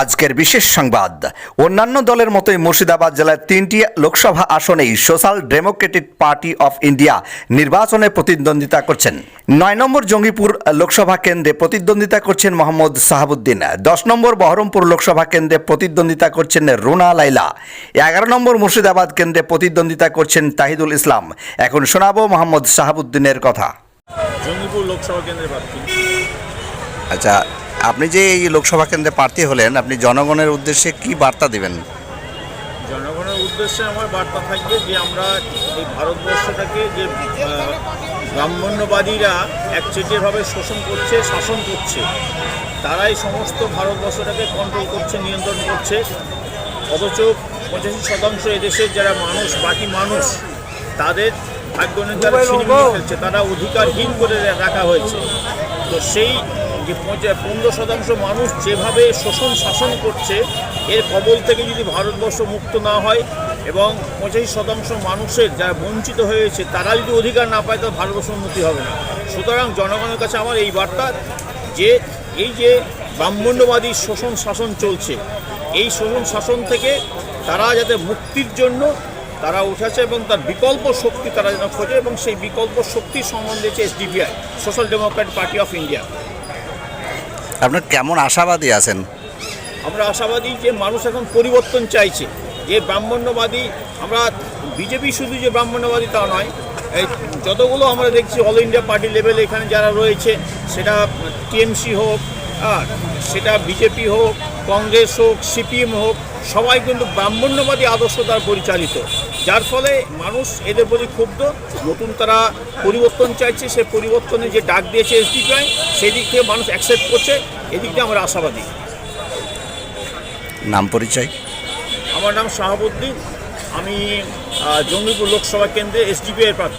আজকের বিশেষ সংবাদ। অন্যান্য দলের মতোই মুর্শিদাবাদ জেলার তিনটি Lok Sabha আসনেই social democratic party of India নির্বাচনে প্রতিদ্বন্দ্বিতা করছেন। নয় নম্বর জঙ্গিপুর লোকসভা কেন্দ্রে প্রতিদ্বন্দ্বিতা করছেন মোহাম্মদ সাহাবুদ্দিন। দশ নম্বর বহরমপুর লোকসভা কেন্দ্রে প্রতিদ্বন্দ্বিতা করছেন রুনা লাইলা এগারো নম্বর মুর্শিদাবাদ কেন্দ্রে প্রতিদ্বন্দ্বিতা করছেন তাহিদুল ইসলাম। এখন শোনাবো মোহাম্মদ সাহাবুদ্দিনের কথা। জঙ্গিপুর লোকসভা কেন্দ্রের প্রার্থী আচ্ছা আপনি যে এই লোকসভা কেন্দ্রে প্রার্থী হলেন আপনি জনগণের উদ্দেশ্যে কি বার্তা দিবেন? জনগণের উদ্দেশ্যে আমার বার্তা থাকবে যে আমরা এই ভারতবর্ষটাকে যে ব্রাহ্মণ্যবাদীরা একচেটিয়াভাবে শোষণ করছে শাসন করছে তারাই সমস্ত ভারতবর্ষটাকে কন্ট্রোল করছে নিয়ন্ত্রণ করছে। অথচ পঁচাশি শতাংশ এদেশের যারা মানুষ বাকি মানুষ তাদের ভাগ্য ছিনিমিনি খেলছে তারা অধিকারহীন করে রাখা হয়েছে। তো সেই যে পঁচা- পনেরো শতাংশ মানুষ যেভাবে শোষণ শাসন করছে, এর কবল থেকে যদি ভারতবর্ষ মুক্ত না হয় এবং পঁচাশি শতাংশ মানুষের যারা বঞ্চিত হয়েছে, তারা যদি অধিকার না পায়, তাহলে ভারতবর্ষ উন্নতি হবে না। সুতরাং জনগণের কাছে আমার এই বার্তা যে এই যে ব্রাহ্মণ্যবাদী শোষণ শাসন চলছে, এই শোষণ শাসন থেকে তারা যাতে মুক্তির জন্য তারা উঠেছে এবং তার বিকল্প শক্তি তারা যেন খোঁজে এবং সেই বিকল্প শক্তি সম্বন্ধে হচ্ছে SDPI social democrat party of India আপনার কেমন আশাবাদী আছেন? আমরা আশাবাদী যে মানুষ এখন পরিবর্তন চাইছে। যে ব্রাহ্মণ্যবাদী, আমরা বিজেপি শুধু যে ব্রাহ্মণ্যবাদী তা নয়, এই যতগুলো আমরা দেখছি অল ইন্ডিয়া পার্টি লেভেলে এখানে যারা রয়েছে, সেটা টিএমসি হোক সেটা বিজেপি হোক, কংগ্রেস হোক সিপিএম হোক, সবাই কিন্তু ব্রাহ্মণ্যবাদী আদর্শ দ্বারা পরিচালিত। যার ফলে মানুষ এদের প্রতি ক্ষুব্ধ। নতুন তারা পরিবর্তন চাইছে সে পরিবর্তনে যে ডাক দিয়েছে এসডিপিআই সেই সেদিক থেকে মানুষ অ্যাকসেপ্ট করছে। এদিক দিয়ে আমরা আশাবাদী। নাম পরিচয়? আমার নাম শাহাবুদ্দিন। আমি জঙ্গিপুর লোকসভা কেন্দ্রে এস এসডিপিআই প্রার্থী।